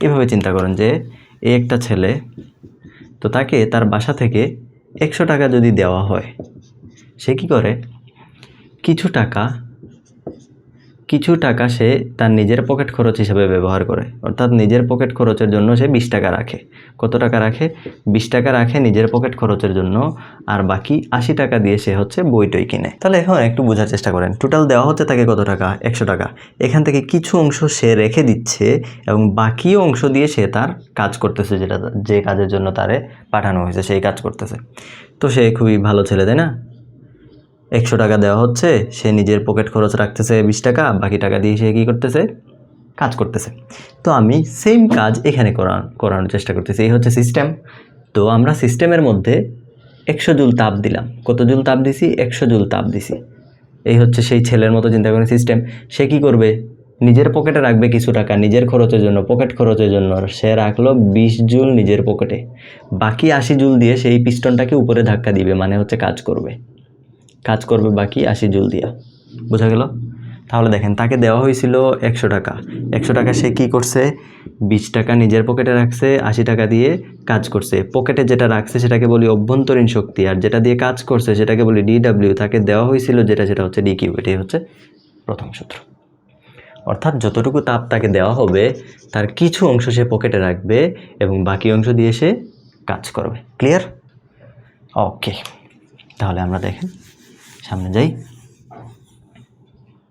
এভাবে চিন্তা করেন যে, এ একটা ছেলে, তো তাকে তার বাসা থেকে একশো টাকা যদি দেওয়া হয়, সে কি করে? কিছু টাকা কিছু টাকা সে তার নিজের পকেট খরচ হিসেবে ব্যবহার করে। অর্থাৎ নিজের পকেট খরচের জন্য সে বিশ টাকা রাখে। কত টাকা রাখে? বিশ টাকা রাখে নিজের পকেট খরচের জন্য, আর বাকি আশি টাকা দিয়ে সে হচ্ছে বই টই কিনে। তাহলে এখন একটু বোঝার চেষ্টা করেন টোটাল দেওয়া হচ্ছে তাকে কত টাকা? একশো টাকা। এখান থেকে কিছু অংশ সে রেখে দিচ্ছে এবং বাকি অংশ দিয়ে সে তার কাজ করতেছে যেটা, যে কাজের জন্য তারে পাঠানো হয়েছে, সেই কাজ করতেছে। তো সে খুবই ভালো ছেলে, তাই না? একশো টাকা দেওয়া হচ্ছে, সে নিজের পকেট খরচ রাখতেছে বিশ টাকা, বাকি টাকা দিয়ে সে কী করতেছে? কাজ করতেছে। তো আমি সেম কাজ এখানে করা করানোর চেষ্টা করতেছি, এই হচ্ছে সিস্টেম তো আমরা সিস্টেমের মধ্যে একশো জুল তাপ দিলাম। কত জুল তাপ দিছি? একশো জুল তাপ দিছি। এই হচ্ছে সেই ছেলের মতো চিন্তা করেন সিস্টেম সে কি করবে? নিজের পকেটে রাখবে কিছু টাকা, নিজের খরচের জন্য পকেট খরচের জন্য। সে রাখল বিশ জুল নিজের পকেটে বাকি আশি জুল দিয়ে সেই পিস্টনটাকে উপরে ধাক্কা দিবে মানে হচ্ছে কাজ করবে। কাজ করবে বাকি আশি জুল দিয়া। বোঝা গেল? তাহলে দেখেন, তাকে দেওয়া হয়েছিল একশো টাকা। একশো টাকা সে কি করছে? বিশ টাকা নিজের পকেটে রাখছে, আশি টাকা দিয়ে কাজ করছে। পকেটে যেটা রাখছে সেটাকে বলি অভ্যন্তরীণ শক্তি, আর যেটা দিয়ে কাজ করছে সেটাকে বলি ডিডাব্লিউ তাকে দেওয়া হয়েছিল যেটা, সেটা হচ্ছে ডিকিউ এটাই হচ্ছে প্রথম সূত্র। অর্থাৎ যতটুকু তাপ তাকে দেওয়া হবে, তার কিছু অংশ সে পকেটে রাখবে এবং বাকি অংশ দিয়ে সে কাজ করবে। ক্লিয়ার ওকে তাহলে আমরা দেখেন। সামনে যাই।